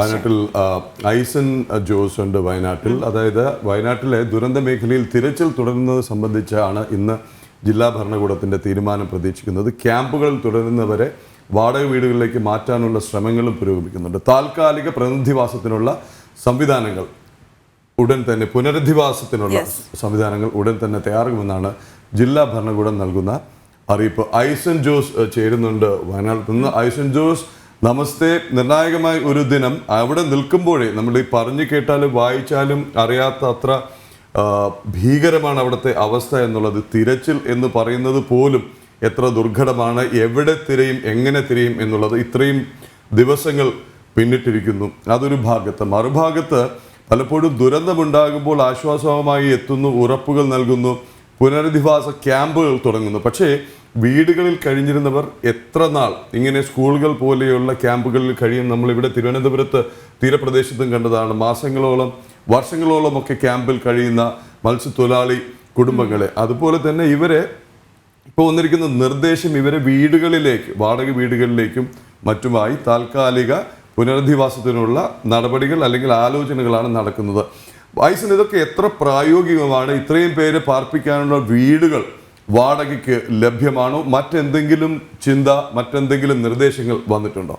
വയനാട്ടിൽ ഐസൻ ജോസ് ഉണ്ട് വയനാട്ടിൽ. അതായത് വയനാട്ടിലെ ദുരന്ത മേഖലയിൽ തിരച്ചിൽ തുടരുന്നത് സംബന്ധിച്ചാണ് ഇന്ന് ജില്ലാ ഭരണകൂടത്തിന്റെ തീരുമാനം പ്രതീക്ഷിക്കുന്നത്. ക്യാമ്പുകൾ തുടരുന്നവരെ വാടക വീടുകളിലേക്ക് മാറ്റാനുള്ള ശ്രമങ്ങളും പുരോഗമിക്കുന്നുണ്ട്. താൽക്കാലിക പ്രതിനിധിവാസത്തിനുള്ള സംവിധാനങ്ങൾ ഉടൻ തന്നെ പുനരധിവാസത്തിനുള്ള സംവിധാനങ്ങൾ ഉടൻ തന്നെ തയ്യാറാകുമെന്നാണ് ജില്ലാ ഭരണകൂടം നൽകുന്ന അറിയിപ്പ്. ഐസൻ ജോസ് ചേരുന്നുണ്ട് വയനാട്ടിൽ നിന്ന്. ഐസൻ ജോസ് നമസ്തേ നിർണായകമായ ഒരു ദിനം. അവിടെ നിൽക്കുമ്പോഴേ നമ്മൾ ഈ പറഞ്ഞു കേട്ടാലും വായിച്ചാലും അറിയാത്ത അത്ര ഭീകരമാണ് അവിടുത്തെ അവസ്ഥ എന്നുള്ളത് തിരച്ചിൽ എന്ന് പറയുന്നത് പോലും എത്ര ദുർഘടമാണ് എവിടെ തിരയും എങ്ങനെ തിരയും എന്നുള്ളത് ഇത്രയും ദിവസങ്ങൾ പിന്നിട്ടിരിക്കുന്നു. അതൊരു ഭാഗത്ത്. മറുഭാഗത്ത് പലപ്പോഴും ദുരന്തമുണ്ടാകുമ്പോൾ ആശ്വാസവുമായി എത്തുന്നു ഉറപ്പുകൾ നൽകുന്നു. പുനരധിവാസ ക്യാമ്പുകൾ തുടങ്ങുന്നു. പക്ഷേ വീടുകളിൽ കഴിഞ്ഞിരുന്നവർ എത്ര നാൾ ഇങ്ങനെ സ്കൂളുകൾ പോലെയുള്ള ക്യാമ്പുകളിൽ കഴിയും? നമ്മളിവിടെ തിരുവനന്തപുരത്ത് തീരപ്രദേശത്തും കണ്ടതാണ്. മാസങ്ങളോളം വർഷങ്ങളോളം ഒക്കെ ക്യാമ്പിൽ കഴിയുന്ന മത്സ്യത്തൊഴിലാളി കുടുംബങ്ങളെ. അതുപോലെ തന്നെ ഇവരെ ഇപ്പോൾ വന്നിരിക്കുന്ന നിർദ്ദേശം ഇവരെ വീടുകളിലേക്ക് വാടക വീടുകളിലേക്കും മറ്റുമായി താൽക്കാലിക പുനരധിവാസത്തിനുള്ള നടപടികൾ അല്ലെങ്കിൽ ആലോചനകളാണ് നടക്കുന്നത്. വയസ്സിന് ഇതൊക്കെ എത്ര പ്രായോഗികമാണ് ഇത്രയും പേര് പാർപ്പിക്കാനുള്ള വീടുകൾ വാടകയ്ക്ക് ലഭ്യമാണോ? മറ്റെന്തെങ്കിലും ചിന്ത മറ്റെന്തെങ്കിലും നിർദ്ദേശങ്ങൾ വന്നിട്ടുണ്ടോ?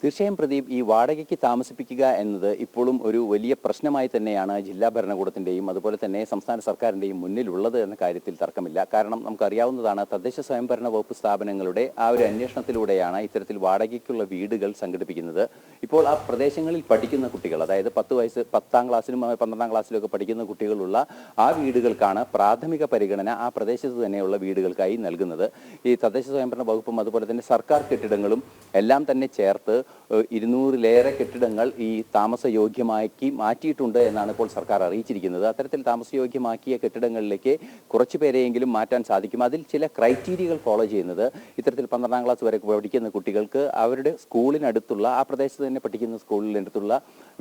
തീർച്ചയായും പ്രദീപ് ഈ വാടകയ്ക്ക് താമസിപ്പിക്കുക എന്നത് ഇപ്പോഴും ഒരു വലിയ പ്രശ്നമായി തന്നെയാണ് ജില്ലാ ഭരണകൂടത്തിന്റെയും അതുപോലെ തന്നെ സംസ്ഥാന സർക്കാരിന്റെയും മുന്നിലുള്ളത് എന്ന കാര്യത്തിൽ തർക്കമില്ല. കാരണം നമുക്കറിയാവുന്നതാണ് തദ്ദേശ സ്വയംഭരണ വകുപ്പ് സ്ഥാപനങ്ങളുടെ ആ ഒരു അന്വേഷണത്തിലൂടെയാണ് ഇത്തരത്തിൽ വാടകയ്ക്കുള്ള വീടുകൾ സംഘടിപ്പിക്കുന്നത്. ഇപ്പോൾ ആ പ്രദേശങ്ങളിൽ പഠിക്കുന്ന കുട്ടികൾ അതായത് പത്ത് വയസ്സ് പത്താം ക്ലാസ്സിലും പന്ത്രണ്ടാം ക്ലാസ്സിലും ഒക്കെ പഠിക്കുന്ന കുട്ടികളുള്ള ആ വീടുകൾക്കാണ് പ്രാഥമിക പരിഗണന ആ പ്രദേശത്ത് തന്നെയുള്ള വീടുകൾക്കായി നൽകുന്നത്. ഈ തദ്ദേശ സ്വയംഭരണ വകുപ്പും അതുപോലെ തന്നെ സർക്കാർ കെട്ടിടങ്ങളും എല്ലാം തന്നെ ചേർത്ത് ഇരുന്നൂറിലേറെ കെട്ടിടങ്ങൾ ഈ താമസയോഗ്യമാക്കി മാറ്റിയിട്ടുണ്ട് എന്നാണ് ഇപ്പോൾ സർക്കാർ അറിയിച്ചിരിക്കുന്നത്. അത്തരത്തിൽ താമസയോഗ്യമാക്കിയ കെട്ടിടങ്ങളിലേക്ക് കുറച്ച് പേരെയെങ്കിലും മാറ്റാൻ സാധിക്കും. അതിൽ ചില ക്രൈറ്റീരിയകൾ ഫോളോ ചെയ്യുന്നത് ഇത്തരത്തിൽ പന്ത്രണ്ടാം ക്ലാസ് വരെ പഠിക്കുന്ന കുട്ടികൾക്ക് അവരുടെ സ്കൂളിനടുത്തുള്ള ആ പ്രദേശത്ത് തന്നെ പഠിക്കുന്ന സ്കൂളിനടുത്തുള്ള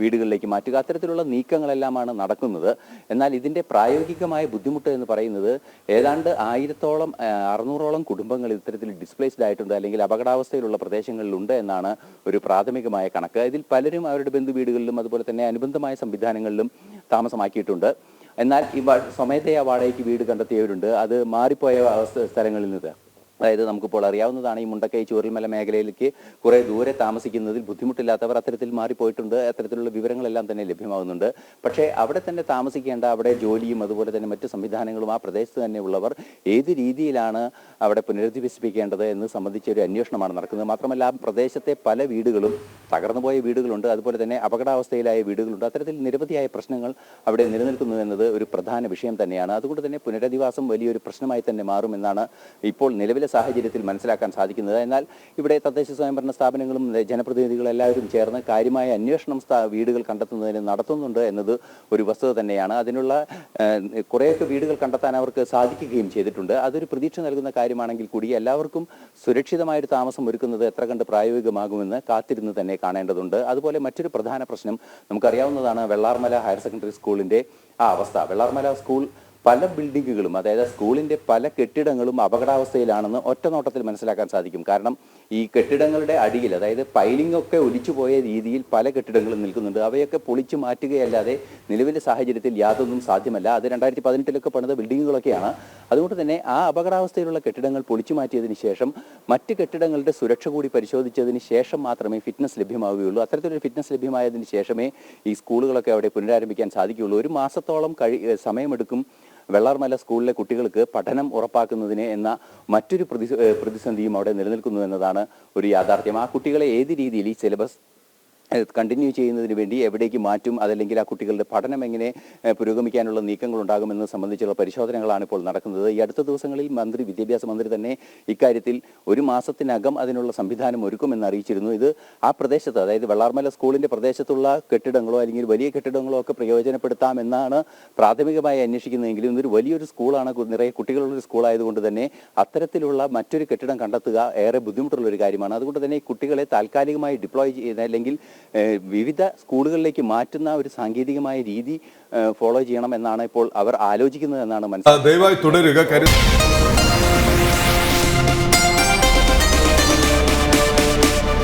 വീടുകളിലേക്ക് മാറ്റുക. അത്തരത്തിലുള്ള നീക്കങ്ങളെല്ലാമാണ് നടക്കുന്നത്. എന്നാൽ ഇതിന്റെ പ്രായോഗികമായ ബുദ്ധിമുട്ട് എന്ന് പറയുന്നത് ഏതാണ്ട് ആയിരത്തോളം അറുന്നൂറോളം കുടുംബങ്ങൾ ഇത്തരത്തിൽ ഡിസ്പ്ലേസ്ഡ് ആയിട്ടുണ്ട് അല്ലെങ്കിൽ അപകടാവസ്ഥയിലുള്ള പ്രദേശങ്ങളിലുണ്ട് എന്നാണ് ഒരു പ്രാഥമികമായ കണക്ക്. ഇതിൽ പലരും അവരുടെ ബന്ധു വീടുകളിലും അതുപോലെ തന്നെ അനുബന്ധമായ സംവിധാനങ്ങളിലും താമസമാക്കിയിട്ടുണ്ട്. എന്നാൽ ഈ സ്വമേധയാ വാടകയ്ക്ക് വീട് കണ്ടെത്തിയവരുണ്ട്. അത് മാറിപ്പോയ സ്ഥലങ്ങളിൽ നിന്ന്. അതായത് നമുക്കിപ്പോൾ അറിയാവുന്നതാണ് ഈ മുണ്ടക്കൈ ചോറിൽമല മേഖലയിലേക്ക് കുറേ ദൂരെ താമസിക്കുന്നതിൽ ബുദ്ധിമുട്ടില്ലാത്തവർ അത്തരത്തിൽ മാറിപ്പോയിട്ടുണ്ട്. അത്തരത്തിലുള്ള വിവരങ്ങളെല്ലാം തന്നെ ലഭ്യമാകുന്നുണ്ട്. പക്ഷേ അവിടെ തന്നെ താമസിക്കേണ്ട അവിടെ ജോലിയും അതുപോലെ തന്നെ മറ്റ് സംവിധാനങ്ങളും ആ പ്രദേശത്ത് തന്നെ ഉള്ളവർ ഏത് രീതിയിലാണ് അവിടെ പുനരധിവസിപ്പിക്കേണ്ടത് എന്ന് സംബന്ധിച്ച ഒരു അന്വേഷണമാണ് നടക്കുന്നത്. മാത്രമല്ല ആ പ്രദേശത്തെ പല വീടുകളും തകർന്നുപോയ വീടുകളുണ്ട്. അതുപോലെ തന്നെ അപകടാവസ്ഥയിലായ വീടുകളുണ്ട്. അത്തരത്തിൽ നിരവധിയായ പ്രശ്നങ്ങൾ അവിടെ നിലനിൽക്കുന്നു എന്നത് ഒരു പ്രധാന വിഷയം തന്നെയാണ്. അതുകൊണ്ട് തന്നെ പുനരധിവാസം വലിയൊരു പ്രശ്നമായി തന്നെ മാറുമെന്നാണ് ഇപ്പോൾ നിലവിലെ സാഹചര്യത്തിൽ മനസ്സിലാക്കാൻ സാധിക്കുന്നത്. എന്നാൽ ഇവിടെ തദ്ദേശ സ്വയംഭരണ സ്ഥാപനങ്ങളും ജനപ്രതിനിധികളും എല്ലാവരും ചേർന്ന് കാര്യമായ അന്വേഷണം വീടുകൾ കണ്ടെത്തുന്നതിന് നടത്തുന്നുണ്ട് എന്നത് ഒരു വസ്തുത തന്നെയാണ്. അതിനുള്ള കുറേയൊക്കെ വീടുകൾ കണ്ടെത്താൻ അവർക്ക് സാധിക്കുകയും ചെയ്തിട്ടുണ്ട്. അതൊരു പ്രതീക്ഷ നൽകുന്ന കാര്യമാണെങ്കിൽ കൂടി എല്ലാവർക്കും സുരക്ഷിതമായൊരു താമസം ഒരുക്കുന്നത് എത്ര കണ്ട് പ്രായോഗികമാകുമെന്ന് കാത്തിരുന്ന് തന്നെ കാണേണ്ടതുണ്ട്. അതുപോലെ മറ്റൊരു പ്രധാന പ്രശ്നം നമുക്കറിയാവുന്നതാണ് വെള്ളാർമല ഹയർ സെക്കൻഡറി സ്കൂളിന്റെ ആ അവസ്ഥ. വെള്ളാർമല സ്കൂൾ പല ബിൽഡിങ്ങുകളും അതായത് സ്കൂളിന്റെ പല കെട്ടിടങ്ങളും അപകടാവസ്ഥയിലാണെന്ന് ഒറ്റ നോട്ടത്തിൽ മനസ്സിലാക്കാൻ സാധിക്കും. കാരണം ഈ കെട്ടിടങ്ങളുടെ അടിയിൽ അതായത് പൈലിംഗ് ഒക്കെ ഒലിച്ചുപോയ രീതിയിൽ പല കെട്ടിടങ്ങളും നിൽക്കുന്നുണ്ട്. അവയൊക്കെ പൊളിച്ചു മാറ്റുകയല്ലാതെ നിലവിലെ സാഹചര്യത്തിൽ യാതൊന്നും സാധ്യമല്ല. അത് രണ്ടായിരത്തി പതിനെട്ടിലൊക്കെ പണിത ബിൽഡിങ്ങുകളൊക്കെയാണ് അതുകൊണ്ട് തന്നെ ആ അപകടാവസ്ഥയിലുള്ള കെട്ടിടങ്ങൾ പൊളിച്ചു മാറ്റിയതിന് ശേഷം മറ്റ് കെട്ടിടങ്ങളുടെ സുരക്ഷ കൂടി പരിശോധിച്ചതിന് ശേഷം മാത്രമേ ഫിറ്റ്നസ് ലഭ്യമാവുകയുള്ളൂ. അത്തരത്തിലൊരു ഫിറ്റ്നസ് ലഭ്യമായതിന് ശേഷമേ ഈ സ്കൂളുകളൊക്കെ അവിടെ പുനരാരംഭിക്കാൻ സാധിക്കുകയുള്ളൂ. ഒരു മാസത്തോളം കഴി സമയമെടുക്കും. വെള്ളാർമല സ്കൂളിലെ കുട്ടികൾക്ക് പഠനം ഉറപ്പാക്കുന്നതിന് എന്ന മറ്റൊരു പ്രതി പ്രതിസന്ധിയും അവിടെ നിലനിൽക്കുന്നു എന്നതാണ് ഒരു യാഥാർത്ഥ്യം. ആ കുട്ടികളെ ഏത് രീതിയിൽ ഈ സിലബസ് കണ്ടിന്യൂ ചെയ്യുന്നതിന് വേണ്ടി എവിടേക്ക് മാറ്റും അതല്ലെങ്കിൽ ആ കുട്ടികളുടെ പഠനം എങ്ങനെ പുരോഗമിക്കാനുള്ള നീക്കങ്ങൾ ഉണ്ടാകുമെന്നത് സംബന്ധിച്ചുള്ള പരിശോധനകളാണ് ഇപ്പോൾ നടക്കുന്നത്. ഈ അടുത്ത ദിവസങ്ങളിൽ മന്ത്രി വിദ്യാഭ്യാസ മന്ത്രി തന്നെ ഇക്കാര്യത്തിൽ ഒരു മാസത്തിനകം അതിനുള്ള സംവിധാനം ഒരുക്കുമെന്ന് അറിയിച്ചിരുന്നു. ഇത് ആ പ്രദേശത്ത് അതായത് വെള്ളാർമല സ്കൂളിന്റെ പ്രദേശത്തുള്ള കെട്ടിടങ്ങളോ അല്ലെങ്കിൽ വലിയ കെട്ടിടങ്ങളോ ഒക്കെ പ്രയോജനപ്പെടുത്താമെന്നാണ് പ്രാഥമികമായി അന്വേഷിക്കുന്നതെങ്കിലും ഇതൊരു വലിയൊരു സ്കൂളാണ്. നിറയെ കുട്ടികളുള്ള ഒരു സ്കൂളായതുകൊണ്ട് തന്നെ അത്തരത്തിലുള്ള മറ്റൊരു കെട്ടിടം കണ്ടെത്തുക ഏറെ ബുദ്ധിമുട്ടുള്ള ഒരു കാര്യമാണ്. അതുകൊണ്ട് തന്നെ കുട്ടികളെ താൽക്കാലികമായി ഡിപ്ലോയ് ചെയ്യുന്ന അല്ലെങ്കിൽ വിവിധ സ്കൂളുകളിലേക്ക് മാറ്റുന്ന ഒരു സാങ്കേതികമായ രീതി ഫോളോ ചെയ്യണം എന്നാണ് ഇപ്പോൾ അവർ ആലോചിക്കുന്നത് എന്നാണ് മനസ്സിലാക്കുന്നത്. ദയവായി തുടരുക